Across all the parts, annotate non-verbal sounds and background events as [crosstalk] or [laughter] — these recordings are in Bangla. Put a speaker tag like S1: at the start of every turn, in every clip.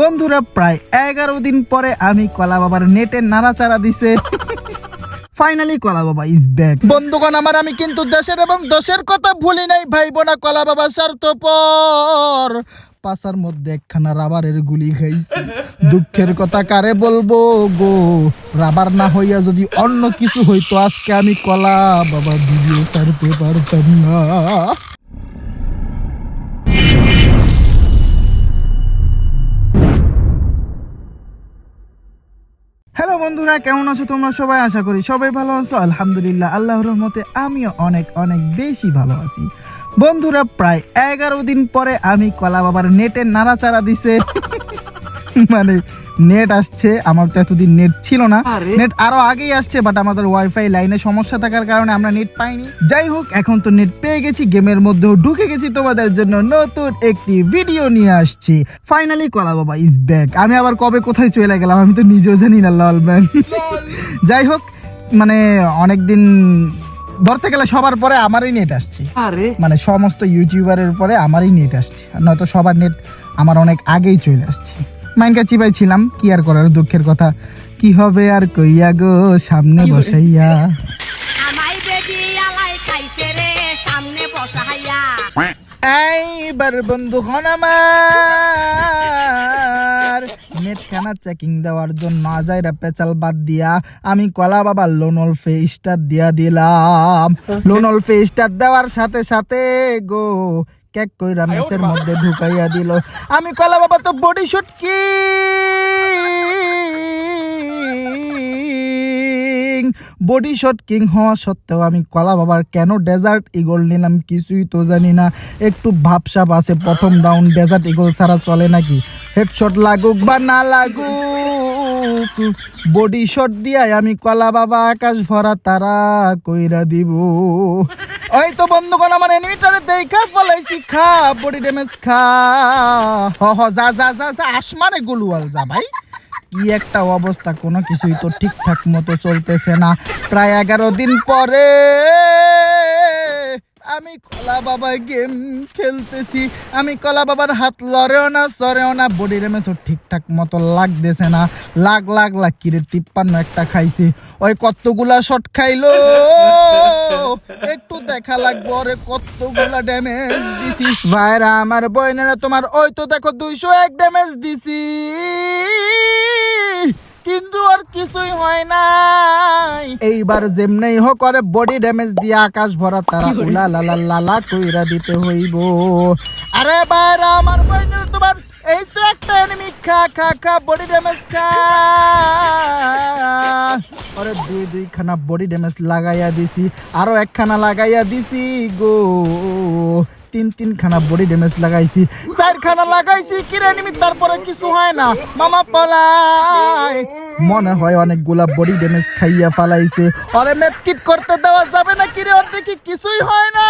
S1: বন্ধুরা, প্রায় এগারো দিন পরে আমি কলা বাবার নেটে নাড়াচাড়া দিছে। ফাইনালি কলা বাবা ইজ ব্যাক বন্ধুগণ, আমার আমি কিন্তু দেশের এবং দশের কথা ভুলি নাই ভাই বোনা কলা বাবা স্বার্থপর। পাশার মধ্যে একখানা রাবারের গুলি খাইছি। দুঃখের কথা কারে বলব গো? রাবার না হইয়া যদি অন্য কিছু হইতো, আজকে আমি কলা বাবা ভিডিও ছাড়তে পারতাম না। বন্ধুরা, কেমন আছো তোমরা সবাই? আশা করি সবাই ভালো আছো। আলহামদুলিল্লাহ আল্লাহ রহমতে আমিও অনেক অনেক বেশি ভালো আছি। বন্ধুরা, প্রায় এগারো দিন পরে আমি কলা বাবার নেটে নাড়াচাড়া দিছে। [laughs] মানে নেট আসছে আমার তো এতদিন নেট ছিল না। নেট আরও আগেই আসছে বাট আমাদের ওয়াইফাই লাইনে সমস্যা থাকার কারণে আমরা নেট পাইনি। যাই হোক এখন তো নেট পেয়ে গেছি গেমের মধ্যেও ঢুকে গেছি তোমাদের জন্য নতুন একটি ভিডিও নিয়ে আসছি। ফাইনালি কলা বাবা ইজ ব্যাক আমি আবার কবে কোথায় চলে গেলাম আমি তো নিজেও জানি না লাল ম্যান যাই হোক মানে অনেকদিন ধরতে গেলে সবার পরে আমারই নেট আসছে। মানে সমস্ত ইউটিউবারের পরে আমারই নেট আসছে আর নয়তো সবার নেট আমার অনেক আগেই চলে আসছে। মাইনকা চিপাই ছিলাম কি আর করার দুঃখের কথা। কি হবে আর কইয়া গো সামনে বসাইয়া।
S2: আমায় বেবি আলাই খাইছে রে সামনে বসাইয়া।
S1: এইবার বন্ধু হন আমার। নেট খানা চেকিং দেওয়ার জন্য আজাইরা পেচাল বাদ দিয়া আমি কলা বাবা লোনল ফে স্টার দিয়া দিলাম। লোনল ফে স্টার দেওয়ার সাথে সাথে গো কেক কইরা ম্যাচের মধ্যে ঢুকাইয়া দিল। আমি কলা বাবা তো বডি শুট কি? বডি শট কিং হওয়া সত্ত্বেও আমি কলা বাবার কেন ডেজার্ট ইগল নিলাম? কিছুই তো জানি না। একটু ভাবসাব আছে প্রথম রাউন্ড ডেজার্ট ইগল ছাড়া চলে নাকি? হেডশট লাগুক বা না লাগুক বডি শট দিয়াই আমি কলা বাবা আকাশ ভরা তারা কইরা দিব। ওই তো বন্ধুগণ, আমার এনিমিটারে দেখা ফলাইছি, খা বডি ড্যামেজ খা। হ হ, যা যা যা যা, আসমানে গোলুয়াল যা ভাই। কি একটা অবস্থা, কোনো কিছুই তো ঠিকঠাক মতো চলতেছে না। প্রায় এগারো দিন পরে আমি কলা বাবা গেম খেলতেছি। আমি কলা বাবার হাত লড়েও না সরেও না বডি রেমেসও ঠিকঠাক মতো লাগতেছে না। লাগ লাগ লাগ কিরে তিপ্পান্ন একটা খাইছে। ওই কতগুলা শট খাইলো? একটু দেখা লাগবো, ওরে কতগুলা ড্যামেজ দিছি। ভাইরা, আমার বইনেরা তোমার, ওই তো দেখো দুইশো এক ড্যামেজ দিছি। কিন্তু আর কিছুই হয় নাই। এইবার যেমনেই হোক করে বডি ড্যামেজ দিয়ে আকাশ ভরা তারা উলা লালা লালা কইরা দিতে হইব। আরে বাইরা আমার বইনের তোমার এই তো একটা এনিমি খা খা খা বডি ড্যামেজ খা। আরে দুই দুই খানা বডি ড্যামেজ লাগাইয়া দিছি আরও একখানা লাগাইয়া দিছি গো। তিন তিন খানা বডি ড্যামেজ লাগাইছি চার খানা লাগাইছি কিরে নিমি তারপরে কিছু হয় না। মামা পলাই। মনে হয় অনেকগুলা বডি ড্যামেজ খাইয়া ফালাইছে। আরে মেটকিট করতে দেওয়া যাবে না কিরে ওর দেখি কিছুই হয় না।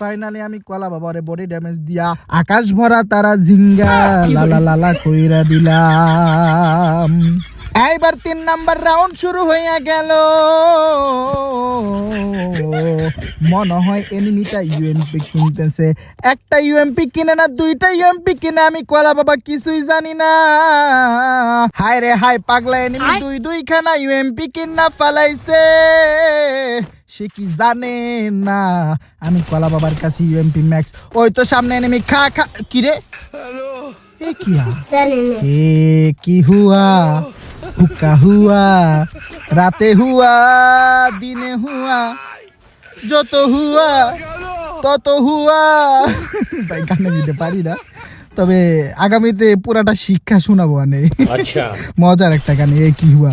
S1: ফাইনালি আমি কলা বাবারে বডি ড্যামেজ দিয়া আকাশ ভরা তারা ঝিঙ্গা লালা লালা কইরা দিলাম। এইবার তিন নাম্বার রাউন্ড শুরু হইয়া গেল। মনে হয় এনিমিটা ইউএমপি কিনতেছে। একটা ইউএমপি কিনে না দুইটা ইউএমপি কিনে আমি কলা বাবা কিছুই জানি না। হায় রে হায় পাগলা এনিমি দুই দুই খানা ইউএমপি কিনা ফালাইছে। সে কি জানে না? আমি কলা বাবার কাছে ইউএমপি ম্যাক্স ওই তো সামনে এনিমি খা খা কিরে এ কিয়া এ কি হুয়া? হুকা হুয়া রাতে হুয়া দিনে হুয়া যত হুয়া তত হুয়া। ভাই গানে দিতে পারি না। তবে আগামীতে পুরাটা শিক্ষা শোনাবো আনে।
S3: আচ্ছা।
S1: মজার একটা গানে এ কি হুয়া।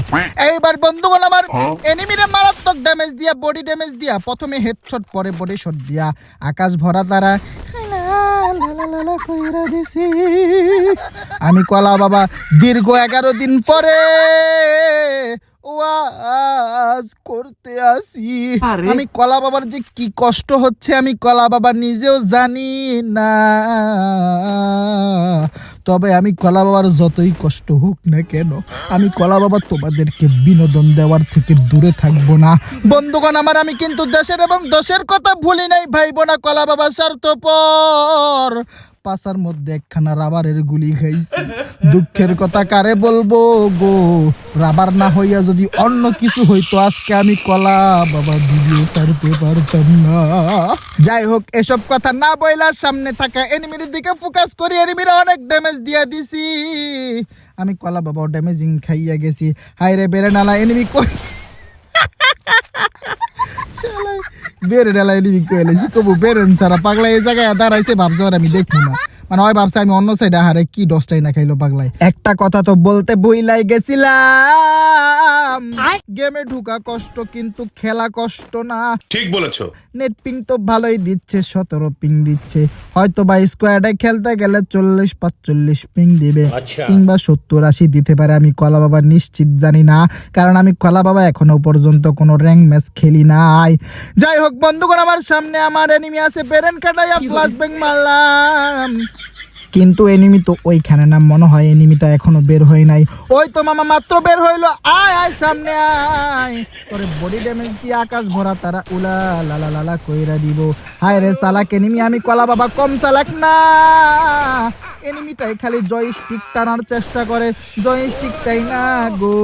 S1: এইবার বন্ধুগণ আমার এনিমিরে মারাত্মক ড্যামেজ দিয়া বডি ড্যামেজ দিয়া প্রথমে হেডশট পরে বডি শট দিয়া। আকাশ ভরা তারা আমি কলা বাবা দীর্ঘ এগারো দিন পরে ওয়াজ করতে আসি। আমি কলা বাবার যে কি কষ্ট হচ্ছে আমি কলা বাবা নিজেও জানি না। তবে আমি কলা বাবার যতই কষ্ট হোক না কেন আমি কলা বাবা তোমাদেরকে বিনোদন দেওয়ার থেকে দূরে থাকব না। বন্ধুগণ আমার আমি কিন্তু দেশের এবং দশের কথা ভুলি নাই ভাই বোনা কলা বাবা স্বার্থপর। পাশার মধ্যে একখানা রাবারের গুলি খাইছি। দুঃখের কথা কারে বলব গো? রাবার না হইয়া যদি অন্য কিছু হইতো, আজকে আমি কলা বাবা ভিডিও ছাড়তে পারতাম না। যাই হোক, এসব কথা না বইলা সামনে থাকা এনিমির দিকে ফোকাস করি। এনিমিরা অনেক ড্যামেজ দিয়া দিছি। আমি কলা বাবা ড্যামেজিং খাইয়া গেছি। হাই রে বেড়ে নালা এনিমি কই? বেড়ে ডালাই দিবি কইলে এলাইছি কবু বেরেন ছাড়া। পাগলা এই জায়গায় দাঁড়াইছে ভাবছে আর আমি দেখব না। মানে হয় ভাবছে আমি অন্য সাইডে হারে কি দশটাই না খাইলো পাগলাই একটা কথা তো বলতে বইলাই গেছিলাম। গেমে ঢুকা কষ্ট কিন্তু খেলা কষ্ট না।
S3: ঠিক বলেছ।
S1: নেট পিং তো ভালোই দিচ্ছে সতেরো পিং দিচ্ছে। হয়তো বা স্কোয়াডে খেলতে গেলে চল্লিশ পাঁচচল্লিশ পিং দিবে কিংবা সত্তর আশি দিতে পারে আমি কলা বাবা নিশ্চিত জানি না কারণ আমি কলা বাবা এখনও পর্যন্ত কোনো র্যাঙ্ক ম্যাচ খেলি নাই। যাই হোক বন্ধুগণ আমার সামনে আমার এনিমি আছে বেরেন কাটাইয়া ফ্লাশ ব্যাং মারলাম। কিন্তু এনিমি তো ওইখানে না, মনে হয় এনিমিটা এখনও বের হয় নাই। ওই তো মামা, মাত্র বের হইল। আয় আয়, সামনে আয়। তোরে বডি ড্যামেজ দিয়ে আকাশ ভরা তারা উলা লালা লালা কইরা দিব। হায় রে সালাক এনিমি আমি কলা বাবা কম চালাক না। এনিমিটাই খালি জয় স্টিক টানার চেষ্টা করে। জয় স্টিকটাই না গো?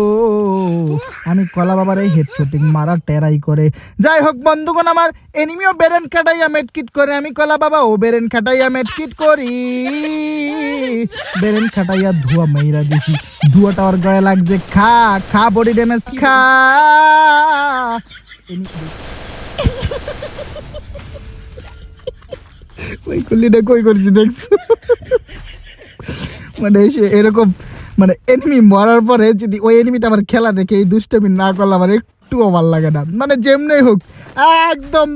S1: আমি কলা বাবার এই হেড শুটিং মারা টেরাই করে। যাই হোক বন্ধুগণ, আমার এনিমিও বেরেন খাটাইয়া মেটকিট করে। আমি কলা বাবা ও বেরেন খাটাইয়া মেটকিট করি। বেরেন খাটাইয়া ধোয়া মাইরা দিছি। ধোয়াটা ওর গায়ে লাগছে। খা খা বডি ড্যামেজ খা। ওই কুল্লিটা কই করছি দেখছ? মানে সে এরকম মানে এনিমি মরার পরে যদি ওই এনিমিটা আমার খেলা দেখে এই দুষ্টমি না করলে আমার একটুও ভালো লাগে না। মানে যেমনি হোক, একদম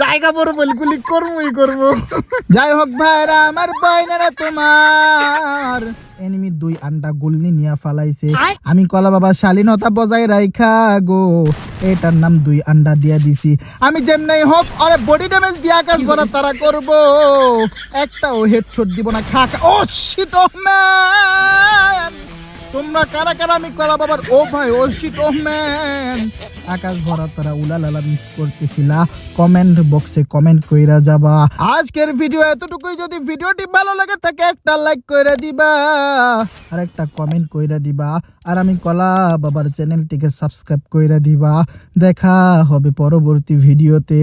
S1: জায়গা বড় বলে গুলি করবোই করব। যাই হোক ভাইরা আমার বয়নারা তোমার। এনিমি দুই আন্ডা গুলনি নিয়া ফালাইছে। আমি কলা বাবা শালীনতা বজায় রাইখা গো। এটার নাম দুই আন্ডা দিয়া দিছি। আমি যেমনি হোক আরে বডি ড্যামেজ দিয়া কাজ করা তারা করব। একটাও হেডশট দিব না খা খা ও শিট ম্যান তোমরা কারা কারা আমি কলা বাবার ও ভাই ও শিট ও ম্যান আকাশ ভরা তারা উলা লালা মিস করতেছিলা। কমেন্ট বক্সে কমেন্ট কইরা যাবা। আজকের ভিডিও এতটুকুই। যদি ভিডিওটি ভালো লাগে থাকে, একটা লাইক কইরা দিবা। আর একটা কমেন্ট কইরা দিবা। আর আমি কলা বাবার চ্যানেলটিকে সাবস্ক্রাইব কইরা দিবা। দেখা হবে পরবর্তী ভিডিওতে।